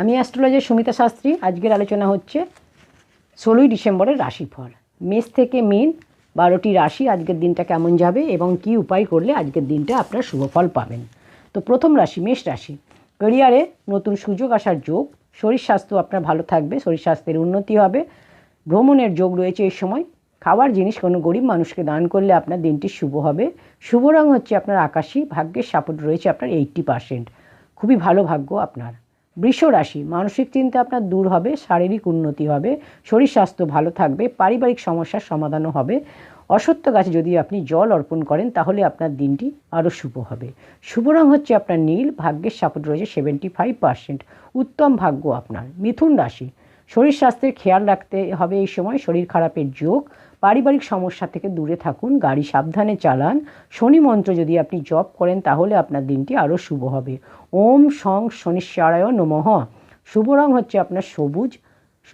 আমি অ্যাস্ট্রোলজার সুমিতা শাস্ত্রী। আজকের আলোচনা হচ্ছে ষোলোই ডিসেম্বরের রাশিফল। মেষ থেকে মিন বারোটি রাশি আজকের দিনটা কেমন যাবে এবং কি উপায় করলে আজকের দিনটা আপনার শুভফল পাবেন। তো প্রথম রাশি, মেষ রাশি। ক্যারিয়ারে নতুন সুযোগ আসার যোগ। শরীর স্বাস্থ্য আপনার ভালো থাকবে, শরীর স্বাস্থ্যের উন্নতি হবে, ভ্রমণের যোগ রয়েছে এই সময়। খাওয়ার জিনিস কোনো গরিব মানুষকে দান করলে আপনার দিনটি শুভ হবে। শুভ রং হচ্ছে আপনার আকাশী, ভাগ্যের সাপোর্ট রয়েছে আপনার এইট্টি পার্সেন্ট। খুবই ভালো ভাগ্য আপনার। বৃষ রাশি মানসিক চিন্তা আপনার দূর হবে, শারীরিক উন্নতি হবে, শরীর স্বাস্থ্য ভালো থাকবে, পারিবারিক সমস্যার সমাধানও হবে। অসত্য গাছে যদি আপনি জল অর্পণ করেন, তাহলে আপনার দিনটি আরও শুভ হবে। শুভ রং হচ্ছে আপনার নীল, ভাগ্যের সাপোর্ট রয়েছে সেভেন্টি ফাইভ পার্সেন্ট উত্তম ভাগ্য আপনার। মিথুন রাশি, শরীর স্বাস্থ্যের খেয়াল রাখতে হবে এই সময়, শরীর খারাপের যোগ পারিবারিক সমস্যা থেকে দূরে থাকুন, গাড়ি সাবধানে চালান। শনি মন্ত্র যদি আপনি জপ করেন, তাহলে আপনার দিনটি আরও শুভ হবে। ওম সং শনিশ্চারায় নমঃ। শুভ রং হচ্ছে আপনার সবুজ।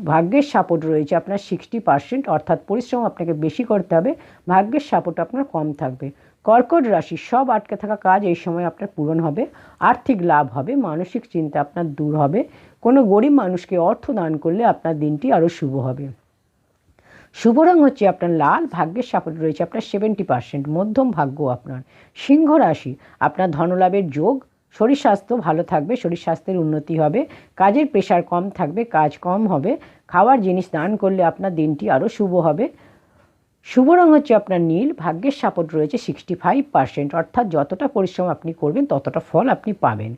ভাগ্যের সাপোর্ট রয়েছে আপনার সিক্সটি পার্সেন্ট অর্থাৎ পরিশ্রম আপনাকে বেশি করতে হবে। ভাগ্যের সাপোর্ট আপনার কম থাকবে। কর্কট রাশি, সব আটকে থাকা কাজ এই সময় আপনার পূরণ হবে। আর্থিক লাভ হবে, মানসিক চিন্তা আপনার দূর হবে। কোনো গরিব মানুষকে অর্থ দান করলে আপনার দিনটি আরও শুভ হবে। শুভ রং হচ্ছে আপনার লাল ভাগ্যের সাপোর্ট রয়েছে, আপনার সেভেন্টি পার্সেন্ট মধ্যম ভাগ্য আপনার। সিংহ রাশি, আপনার ধনলাভের যোগ, শরীর স্বাস্থ্য ভালো থাকবে, শরীর স্বাস্থ্যের উন্নতি হবে, কাজের প্রেশার কম থাকবে, কাজ কম হবে, খাওয়ার জিনিস দান করলে আপনার দিনটি আরও শুভ হবে। শুভ রং হচ্ছে আপনার নীল, ভাগ্যের সাপোর্ট রয়েছে সিক্সটি ফাইভ পার্সেন্ট অর্থাৎ যতটা পরিশ্রম আপনি করবেন, ততটা ফল আপনি পাবেন।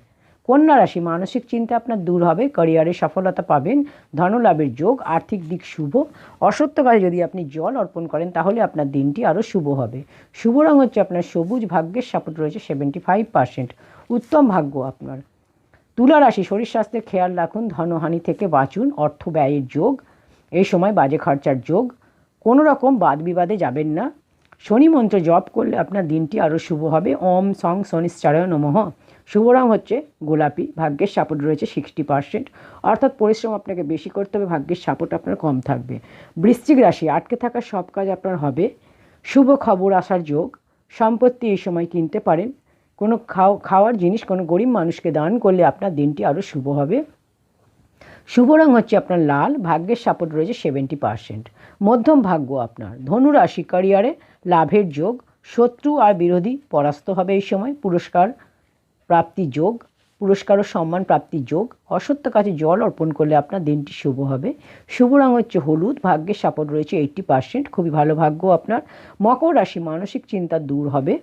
কন্যা রাশি, মানসিক চিন্তা আপনার দূর হবে ক্যারিয়ারে সফলতা পাবেন, ধনলাভের যোগ, আর্থিক দিক শুভ। অসত্য কাজে যদি আপনি জল অর্পণ করেন, তাহলে আপনার দিনটি আরও শুভ হবে। শুভ রং হচ্ছে আপনার সবুজ ভাগ্যের সাপোর্ট রয়েছে সেভেন্টি ফাইভ পার্সেন্ট উত্তম ভাগ্য আপনার। তুলা রাশি, শরীর স্বাস্থ্যের খেয়াল রাখুন, ধনহানি থেকে বাঁচুন, অর্থ ব্যয়ের যোগ, এই সময় বাজে খরচার যোগ। কোনো রকম বাদ বিবাদে যাবেন না। শনি মন্ত্র জপ করলে আপনার দিনটি আরও শুভ হবে। ওম সং শনিশ্চারয় নমঃ। শুভ রং হচ্ছে গোলাপি, ভাগ্যের সাপোর্ট রয়েছে সিক্সটি পার্সেন্ট অর্থাৎ পরিশ্রম আপনাকে বেশি করতে হবে, ভাগ্যের সাপোর্ট আপনার কম থাকবে। বৃশ্চিক রাশি, আটকে থাকা সব কাজ আপনার হবে। শুভ খবর আসার যোগ, সম্পত্তি এই সময় কিনতে পারেন। কোনো খাও, খাওয়ার জিনিস কোনো গরিব মানুষকে দান করলে আপনার দিনটি আরও শুভ হবে। শুভ রং হচ্ছে আপনার লাল, ভাগ্যের সাপোর্ট রয়েছে সেভেন্টি পার্সেন্ট মধ্যম ভাগ্য আপনার। ধনু রাশি ক্যারিয়ারে লাভের যোগ, শত্রু আর বিরোধী পরাস্ত হবে এই সময়। পুরস্কার প্রাপ্তি যোগ, পুরস্কার ও সম্মান প্রাপ্তি যোগ। অসত্য কাছে জল অর্পণ করলে আপনার দিনটি শুভ হবে। শুভ রং হচ্ছে হলুদ, ভাগ্যের সাপোর্ট রয়েছে এইট্টি পার্সেন্ট খুবই ভালো ভাগ্য আপনার। মকর রাশি মানসিক চিন্তা দূর হবে,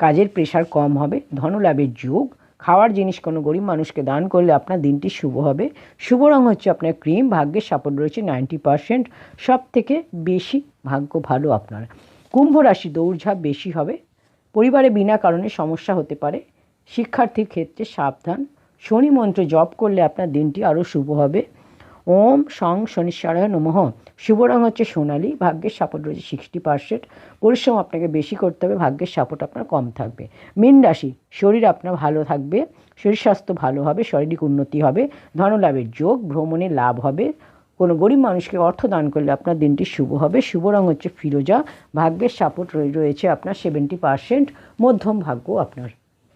কাজের প্রেশার কম হবে, ধনলাভের যোগ খাওয়ার জিনিস কোনো গরিব মানুষকে দান করলে আপনার দিনটি শুভ হবে। শুভ রং হচ্ছে আপনার ক্রিম, ভাগ্যের সাপোর্ট রয়েছে নাইনটি পারসেন্ট। সব থেকে বেশি ভাগ্য ভালো আপনার। কুম্ভ রাশি দৌড়ঝাঁপ বেশি হবে। পরিবারে বিনা কারণে সমস্যা হতে পারে। শিক্ষার্থীর ক্ষেত্রে সাবধান। শনি মন্ত্র জপ করলে আপনার দিনটি আরও শুভ হবে। ওম সং শনিশ্চরায় নমঃ। শুভ রং হচ্ছে সোনালি, ভাগ্যের সাপোর্ট রয়েছে সিক্সটি পার্সেন্ট। পরিশ্রম আপনাকে বেশি করতে হবে, ভাগ্যের সাপোর্ট আপনার কম থাকবে। মীন রাশি, শরীর আপনার ভালো থাকবে, শরীর স্বাস্থ্য ভালো হবে, শারীরিক উন্নতি হবে, ধনলাভের যোগ, ভ্রমণে লাভ হবে। কোনো গরিব মানুষকে অর্থ দান করলে আপনার দিনটি শুভ হবে। শুভ রং হচ্ছে ফিরোজা, ভাগ্যের সাপোর্ট রয়েছে আপনার সেভেন্টি পার্সেন্ট। মধ্যম ভাগ্য আপনার।